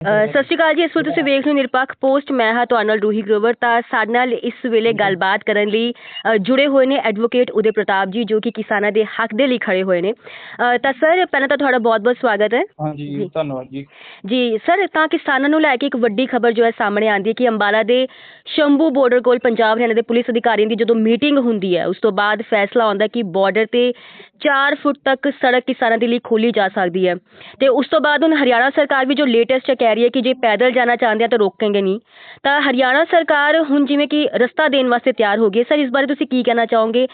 ਸਤਿ ਸ਼੍ਰੀ ਅਕਾਲ ਜੀ ਇਸ ਵੇਲੇ ਤੁਸੀਂ ਵੇਖ ਰਹੇ ਹੋ ਨਿਰਪੱਖ ਪੋਸਟ। ਮੈਂ ਹਾਂ ਤੁਹਾਡੇ ਨਾਲ ਰੂਹੀ ਗਰੋਵਰ। ਤਾਂ ਸਾਡੇ ਨਾਲ ਇਸ ਵੇਲੇ ਗੱਲਬਾਤ ਕਰਨ ਲਈ ਅ, ਜੁੜੇ ਹੋਏ ਨੇ ਐਡਵੋਕੇਟ ਉਦੇ ਪ੍ਰਤਾਪ ਜੀ ਜੋ ਕਿ ਕਿਸਾਨਾਂ ਦੇ ਹੱਕ ਦੇ ਲਈ ਖੜੇ ਹੋਏ ਨੇ। ਅ, ਤਾਂ ਸਰ ਪਹਿਲਾਂ ਤਾਂ ਤੁਹਾਡਾ ਬਹੁਤ-ਬਹੁਤ ਸਵਾਗਤ ਹੈ। ਹਾਂਜੀ। ਧੰਨਵਾਦ ਜੀ। ਜੀ ਸਰ ਤਾਂ ਕਿਸਾਨਾਂ ਨੂੰ ਲੈ ਕੇ ਇੱਕ ਵੱਡੀ ਖਬਰ ਜੋ ਹੈ ਸਾਹਮਣੇ ਆਂਦੀ ਹੈ ਕਿ ਅੰਬਾਲਾ ਦੇ ਸ਼ੰਭੂ ਬਾਰਡਰ ਕੋਲ ਪੰਜਾਬ ਹਰਿਆਣਾ ਦੇ ਪੁਲਿਸ ਅਧਿਕਾਰੀਆਂ ਦੀ ਜਦੋਂ ਮੀਟਿੰਗ ਹੁੰਦੀ ਹੈ ਉਸ ਤੋਂ ਬਾਅਦ ਫੈਸਲਾ ਆਉਂਦਾ ਕਿ ਬਾਰਡਰ ਤੇ 4 ਫੁੱਟ ਤੱਕ ਸੜਕ ਕਿਸਾਨਾਂ ਦੇ ਲਈ ਖੋਲੀ ਜਾ ਸਕਦੀ ਹੈ। ਤੇ ਉਸ ਤੋਂ ਬਾਅਦ ਹੁਣ ਹਰਿਆਣਾ ਸਰਕਾਰ ਵੀ ਜੋ ਲੇਟੈਸਟ ਕਹਿ ਰਹੀ ਹੈ ਕਿ ਜੇ ਪੈਦਲ ਜਾਣਾ ਚਾਹੁੰਦੇ ਆ ਤਾਂ ਰੋਕਣਗੇ ਨਹੀਂ। ਤਾਂ ਹਰਿਆਣਾ ਸਰਕਾਰ ਹੁਣ ਜਿਵੇਂ ਕਿ ਰਸਤਾ ਦੇਣ ਵਾਸਤੇ ਤਿਆਰ ਹੋ ਗਈ। ਸਰ ਇਸ ਬਾਰੇ ਤੁਸੀਂ ਕੀ ਕਹਿਣਾ ਚਾਹੋਗੇ?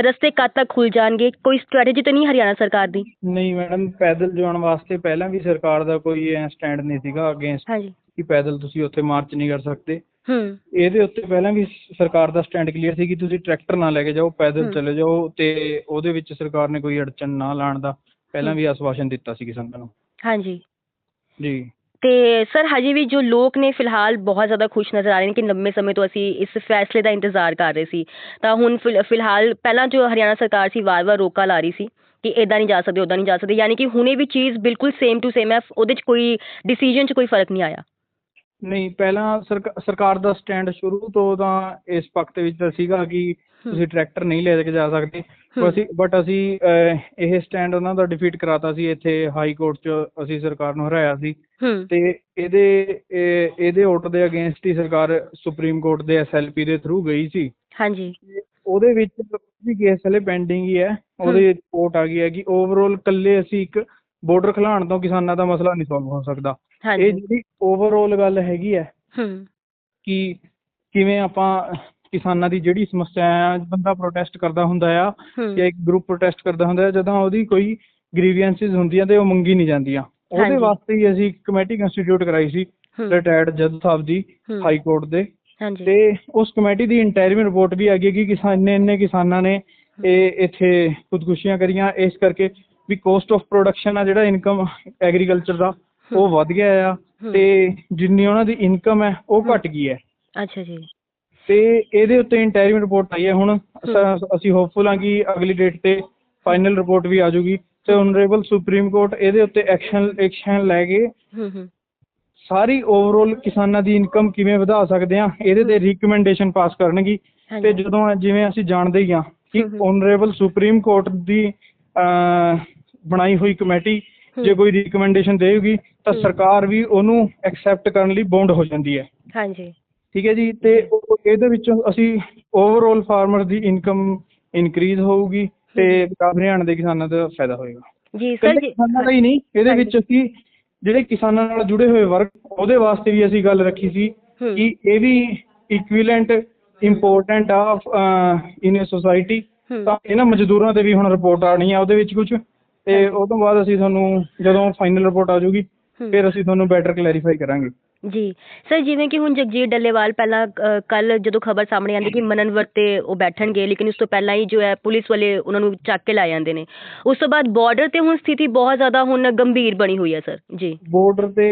ਰਸਤੇ ਕਦ ਤੱਕ ਖੁੱਲ ਜਾਣਗੇ? ਕੋਈ ਸਟ੍ਰੈਟਜੀ ਤਾਂ ਨਹੀਂ ਹਰਿਆਣਾ ਸਰਕਾਰ ਦੀ? ਨਹੀਂ ਮੈਡਮ ਪੈਦਲ ਜਾਣ ਵਾਸਤੇ ਪਹਿਲਾਂ ਵੀ ਸਰਕਾਰ ਦਾ ਕੋਈ ਐ ਸਟੈਂਡ ਨਹੀਂ ਸੀਗਾ ਅਗੇਂਸਟ ਹਾਂਜੀ। ਕਿ ਪੈਦਲ ਤੁਸੀਂ ਉੱਥੇ ਮਾਰਚ ਨਹੀਂ ਕਰ ਸਕਦੇ। ਹੂੰ। ਇਹਦੇ ਉੱਤੇ ਪਹਿਲਾਂ ਵੀ ਸਰਕਾਰ ਦਾ ਸਟੈਂਡ ਕਲੀਅਰ ਸੀ ਕਿ ਤੁਸੀਂ ਟਰੈਕਟਰ ਨਾ ਲੈ ਕੇ ਜਾਓ ਪੈਦਲ। ਚਲੇ ਜਾਓ ਤੇ ਉਹਦੇ ਵਿੱਚ ਸਰਕਾਰ ਨੇ ਕੋਈ ਅੜਚਨ ਨਾ ਲਾਣ ਦਾ। ਪਹਿਲਾਂ ਵੀ ਆਸਵਾਸ਼ਨ ਦਿੱਤਾ ਸੀ ਕਿਸਾਨਾਂ ਨੂੰ। ਹਾਂਜੀ। ਜੀ। ਅਤੇ ਸਰ ਹਜੇ ਵੀ ਜੋ ਲੋਕ ਨੇ ਫਿਲਹਾਲ ਬਹੁਤ ਜ਼ਿਆਦਾ ਖੁਸ਼ ਨਜ਼ਰ ਆ ਰਹੇ ਨੇ ਕਿ ਲੰਬੇ ਸਮੇਂ ਤੋਂ ਅਸੀਂ ਇਸ ਫੈਸਲੇ ਦਾ ਇੰਤਜ਼ਾਰ ਕਰ ਰਹੇ ਸੀ। ਤਾਂ ਹੁਣ ਫਿਲ- ਫਿਲਹਾਲ ਪਹਿਲਾਂ ਜੋ ਹਰਿਆਣਾ ਸਰਕਾਰ ਸੀ ਵਾਰ-ਵਾਰ ਰੋਕਾ ਲਾ ਰਹੀ ਸੀ ਕਿ ਇੱਦਾਂ ਨਹੀਂ ਜਾ ਸਕਦੇ ਉੱਦਾਂ ਨਹੀਂ ਜਾ ਸਕਦੇ। ਯਾਨੀ ਕਿ ਹੁਣੇ ਵੀ ਚੀਜ਼ ਬਿਲਕੁਲ ਸੇਮ ਟੂ ਸੇਮ ਹੈ, ਉਹਦੇ 'ਚ ਕੋਈ ਡਿਸੀਜਨ 'ਚ ਕੋਈ ਫ਼ਰਕ ਨਹੀਂ ਆਇਆ। ਨਹੀਂ ਪਹਿਲਾਂ ਸਰਕ- ਸਰਕਾਰ ਦਾ ਸਟੈਂਡ ਸ਼ੁਰੂ ਤੋਂ ਤਾਂ ਇਸ ਪੱਖ ਦੇ ਵਿੱਚ ਤਾਂ ਸੀਗਾ ਕਿ ਤੁਸੀਂ ਟਰੈਕਟਰ ਨਹੀਂ ਲੈ ਕੇ ਜਾ ਸਕਦੇ। ਅਸੀਂ ਬਟ ਅਸੀਂ ਇਹ ਸਟੈਂਡ ਉਹਨਾਂ ਦਾ ਡਿਫੀਟ ਕਰਾਤਾ ਸੀ ਇੱਥੇ ਹਾਈ ਕੋਰਟ 'ਚ ਅਸੀਂ ਸਰਕਾਰ ਨੂੰ ਹਰਾਇਆ ਸੀ। ਤੇ ਇਹਦੇ ਇਹ- ਇਹਦੇ ਆਰਡਰ ਦੇ ਅਗੇਂਸਟ ਹੀ ਸਰਕਾਰ ਸੁਪਰੀਮ ਕੋਰਟ ਦੇ ਐਸਐਲਪੀ ਦੇ ਥਰੂ ਗਈ ਸੀ। ਹਾਂਜੀ। ਉਹਦੇ ਵਿੱਚ ਵੀ ਕੇਸ ਹਲੇ ਪੈਂਡਿੰਗ ਹੀ ਹੈ। ਉਹਦੇ ਰਿਪੋਰਟ ਆ ਗਈ ਹੈ ਕਿ ਓਵਰਆਲ ਇਕੱਲੇ ਅਸੀਂ ਇੱਕ ਬਾਰਡਰ ਖਿਲਾਉਣ ਤੋਂ ਕਿਸਾਨਾਂ ਦਾ ਮਸਲਾ ਨਹੀਂ ਸੋਲਵ ਹੋ ਸਕਦਾ। ਇਹ ਜਿਹੜੀ ਓਵਰਆਲ ਗੱਲ ਹੈਗੀ ਹੈ ਹੂੰ। ਕਿ ਕਿਵੇਂ ਆਪਾਂ ਕਿਸਾਨਾਂ ਦੀ ਜਿਹੜੀ ਸਮੱਸਿਆ ਆ ਬੰਦਾ ਪ੍ਰੋਟੈਸਟ ਕਰਦਾ ਹੁੰਦਾ ਆ ਜਾਂ ਇੱਕ ਗਰੁੱਪ ਪ੍ਰੋਟੈਸਟ ਕਰਦਾ ਹੁੰਦਾ ਹੈ ਜਦੋਂ ਉਹਦੀ ਕੋਈ ਗ੍ਰੀਵੈਂਸਿਸ ਹੁੰਦੀਆਂ ਤੇ ਉਹ ਮੰਗੀ ਨਹੀਂ ਜਾਂਦੀਆਂ। ਉਹਦੇ। ਵਾਸਤੇ ਹੀ ਅਸੀਂ ਕਮੇਟੀ ਕੰਸਟੀਟਿਊਟ ਕਰਾਈ ਸੀ ਰਿਟਾਇਰਡ ਜੱਜ ਸਾਹਿਬ ਦੀ ਹਾਈ ਕੋਰਟ ਦੇ। ਤੇ ਉਸ ਕਮੇਟੀ ਦੀ ਇੰਟੈਰੀਮ ਰਿਪੋਰਟ ਵੀ ਆ ਗਈ ਕਿ ਕਿਸਾਨ ਇੰਨੇ ਕਿਸਾਨਾਂ ਨੇ ਇਹ ਇੱਥੇ ਖੁਦਕੁਸ਼ੀਆਂ ਕਰੀਆਂ ਇਸ ਕਰਕੇ ਵੀ ਕੋਸਟ ਆਫ ਪ੍ਰੋਡਕਸ਼ਨ ਆ ਜਿਹੜਾ ਇਨਕਮ ਐਗਰੀਕਲਚਰ ਦਾ ਉਹ ਵੱਧ ਗਿਆ ਆ। ਤੇ ਜਿੰਨੀ ਉਹਨਾਂ ਦੀ ਇਨਕਮ ਹੈ ਉਹ ਘਟ ਗਈ ਹੈ ਅੱਛਾ ਜੀ। ਤੇ ਇਹਦੇ ਉੱਤੇ ਇੰਟੈਰੀਮ ਰਿਪੋਰਟ ਆਈ ਹੈ ਹੁਣ। ਅਸ- ਹੋਪਫੁਲ ਹਾਂ ਕਿ ਅਗਲੀ ਡੇਟ ਤੇ ਫਾਈਨਲ ਰਿਪੋਰਟ ਵੀ ਆ ਜਾਊਗੀ। ਤੇ ਓਨਰੇਬਲ ਸੁਪਰੀਮ ਕੋਰਟ ਇਹਦੇ ਉੱਤੇ ਐਕਸ਼ਨ ਐਕਸ਼ਨ ਲੈ ਕੇ ਸਾਰੀ ਓਵਰਆਲ ਕਿਸਾਨਾਂ ਦੀ ਇਨਕਮ ਕਿਵੇਂ ਵਧਾ ਸਕਦੇ ਆ ਇਹਦੇ ਤੇ ਰਿਕਮੈਂਡੇਸ਼ਨ ਪਾਸ ਕਰਨਗੀ। ਤੇ ਜਦੋਂ ਜਿਵੇਂ ਅਸੀਂ ਜਾਣਦੇ ਹੀ ਹਾਂ ਕਿ। ਓਨਰੇਬਲ ਸੁਪਰੀਮ ਕੋਰਟ ਦੀ ਬਣਾਈ ਹੋਈ ਕਮੇਟੀ ਜੇ ਕੋਈ ਰਿਕਮੈਂਡੇਸ਼ਨ ਦੇਊਗੀ ਤਾਂ। ਸਰਕਾਰ ਵੀ ਉਹਨੂੰ ਐਕਸੈਪਟ ਕਰਨ ਲਈ ਬੌਂਡ ਹੋ ਜਾਂਦੀ ਹੈ। ਹਾਂਜੀ। ਠੀਕ ਹੈ ਜੀ ਤੇ ਉਹ- ਇਹਦੇ ਵਿੱਚੋਂ ਅਸੀਂ ਓਵਰਆਲ ਫਾਰਮਰ ਦੀ ਇਨਕਮ ਇਨਕਰੀਜ਼ ਹੋਊਗੀ ਤੇ ਪੰਜਾਬ ਹਰਿਆਣਾ ਦੇ ਕਿਸਾਨਾਂ ਦਾ ਫਾਇਦਾ ਹੋਏਗਾ। ਜੀ ਸਰ ਇਕੱਲੇ ਜੀ ਕਿਸਾਨਾਂ ਦਾ ਹੀ ਨਹੀਂ ਇਹਦੇ ਵਿੱਚ ਅਸੀਂ ਜਿਹੜੇ ਕਿਸਾਨਾਂ ਨਾਲ ਜੁੜੇ ਹੋਏ ਵਰਗ ਉਹਦੇ ਵਾਸਤੇ ਵੀ ਅਸੀਂ ਗੱਲ ਰੱਖੀ ਸੀ ਹੂੰ, ਕਿ ਇਹ ਵੀ ਇਕੁਇਲੈਂਟ ਇੰਪੋਰਟੈਂਟ ਆ ਇਨ ਅ ਸੋਸਾਇਟੀ ਹੂੰ। ਤਾਂ ਇਹਨਾਂ ਮਜ਼ਦੂਰਾਂ ਤੇ ਵੀ ਹੁਣ ਰਿਪੋਰਟ ਆਣੀ ਆ ਉਹਦੇ ਵਿੱਚ ਕੁਝ ਤੇ ਉਹ ਤੋਂ ਬਾਅਦ ਅਸੀਂ ਤੁਹਾਨੂੰ ਜਦੋਂ ਫਾਈਨਲ ਰਿਪੋਰਟ ਆ ਜਾਊਗੀ। ਫਿਰ ਅਸੀਂ ਤੁਹਾਨੂੰ ਬੈਟਰ ਕਲੈਰੀਫਾਈ ਕਰਾਂਗੇ। ਜੀ। ਸਰ ਜਿਵੇਂ ਕਿ ਹੁਣ ਜਗਜੀਤ ਡੱਲੇਵਾਲ ਪਹਿਲਾਂ ਕੱਲ ਜਦੋਂ ਖਬਰ ਸਾਹਮਣੇ ਆਂਦੀ ਕਿ ਮਨਨਵਰ ਤੇ ਉਹ ਬੈਠਣਗੇ ਲੇਕਿਨ ਉਸ ਤੋਂ ਪਹਿਲਾਂ ਹੀ ਜੋ ਹੈ ਪੁਲਿਸ ਵਾਲੇ ਉਹਨਾਂ ਨੂੰ ਚੱਕ ਕੇ ਲੈ ਜਾਂਦੇ ਨੇ। ਉਸ ਤੋਂ ਬਾਅਦ ਬਾਰਡਰ ਤੇ ਹੁਣ ਸਥਿਤੀ ਬਹੁਤ ਜ਼ਿਆਦਾ ਹੁਣ ਗੰਭੀਰ ਬਣੀ ਹੋਈ ਹੈ ਸਰ ਜੀ। ਬਾਰਡਰ ਤੇ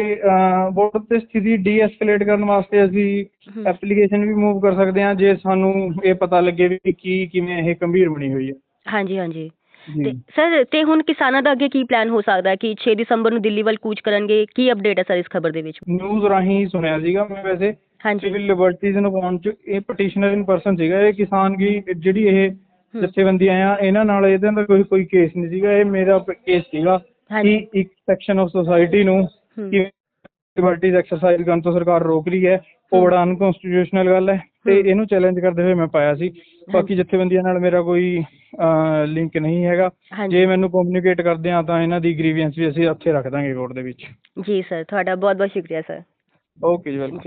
ਬਾਰਡਰ ਤੇ ਸਥਿਤੀ ਡੀਐਸਕੇਲੇਟ ਕਰਨ ਵਾਸਤੇ ਅਸੀਂ। ਐਪਲੀਕੇਸ਼ਨ ਵੀ ਮੂਵ ਕਰ ਸਕਦੇ ਹਾਂ ਜੇ ਸਾਨੂੰ ਇਹ ਪਤਾ ਲੱਗੇ ਵੀ ਕੀ ਕਿਵੇਂ ਇਹ ਗੰਭੀਰ ਬਣੀ ਹੋਈ ਹੈ। ਹਾਂਜੀ ਹਾਂਜੀ। ਤੇ ਜੀ। ਸਰ ਤੇ ਹੁਣ ਕਿਸਾਨਾਂ ਦਾ ਅੱਗੇ ਕੀ ਪਲਾਨ ਹੋ ਸਕਦਾ ਹੈ ਕਿ 6 ਦਸੰਬਰ ਨੂੰ ਦਿੱਲੀ ਵੱਲ ਕੂਚ ਕਰਨਗੇ? ਕੀ ਅਪਡੇਟ ਹੈ ਸਰ ਇਸ ਖਬਰ ਦੇ ਵਿੱਚ? ਨਿਊਜ਼ ਰਾਹੀਂ ਸੁਣਿਆ ਸੀਗਾ ਮੈਂ ਵੈਸੇ। ਹਾਂਜੀ। ਸਿਵਲ ਲਿਬਰਟੀਜ਼ ਨੂੰ ਪਾਉਣ ਚ ਇਹ ਪਟੀਸ਼ਨਰ ਇਨ ਪਰਸਨ ਸੀਗਾ ਇਹ ਕਿਸਾਨ ਕੀ ਜਿਹੜੀ ਇਹ ਜਥੇਬੰਦੀਆਂ ਆ ਇਹਨਾਂ ਨਾਲ ਇਹਦੇ ਦਾ ਕੋਈ ਕੋਈ ਕੇਸ ਨਹੀਂ ਸੀਗਾ। ਇਹ ਮੇਰਾ ਕੇਸ ਸੀਗਾ ਕਿ ਹਾਂਜੀ। ਇੱਕ ਸੈਕਸ਼ਨ ਆਫ ਸੋਸਾਇਟੀ ਨੂੰ। ਕਿਵੇਂ ਲਿਬਰਟੀਜ਼ ਐਕਸਰਸਾਈਜ਼ ਕਰਨ ਤੋਂ ਸਰਕਾਰ ਰੋਕ ਰਹੀ ਹੈ। ਉਹ ਬੜਾ ਅਨਕਨਸਟੀਟਿਊਸ਼ਨਲ ਗੱਲ ਹੈ। ਤੇ। ਇਹਨੂੰ ਚੈਲੰਜ ਕਰਦੇ ਹੋਏ ਮੈਂ ਪਾਇਆ ਸੀ। ਬਾਕੀ ਜਥੇਬੰਦੀਆਂ ਨਾਲ ਮੇਰਾ ਕੋਈ ਲਿੰਕ ਨਹੀਂ ਹੈਗਾ। ਜੇ ਮੈਨੂੰ ਕਮਿਊਨੀਕੇਟ ਕਰਦੇ ਆ ਤਾਂ ਇਹਨਾਂ ਦੀ ਗ੍ਰੀਵੈਂਸ ਵੀ ਅਸੀਂ ਉੱਥੇ ਰੱਖ ਦਾਂਗੇ ਕੋਰਟ ਦੇ ਵਿੱਚ। ਜੀ ਸਰ ਤੁਹਾਡਾ ਬਹੁਤ ਬਹੁਤ ਸ਼ੁਕਰੀਆ ਸਰ ਓਕੇ ਜੀ ਵੈਲਕਮ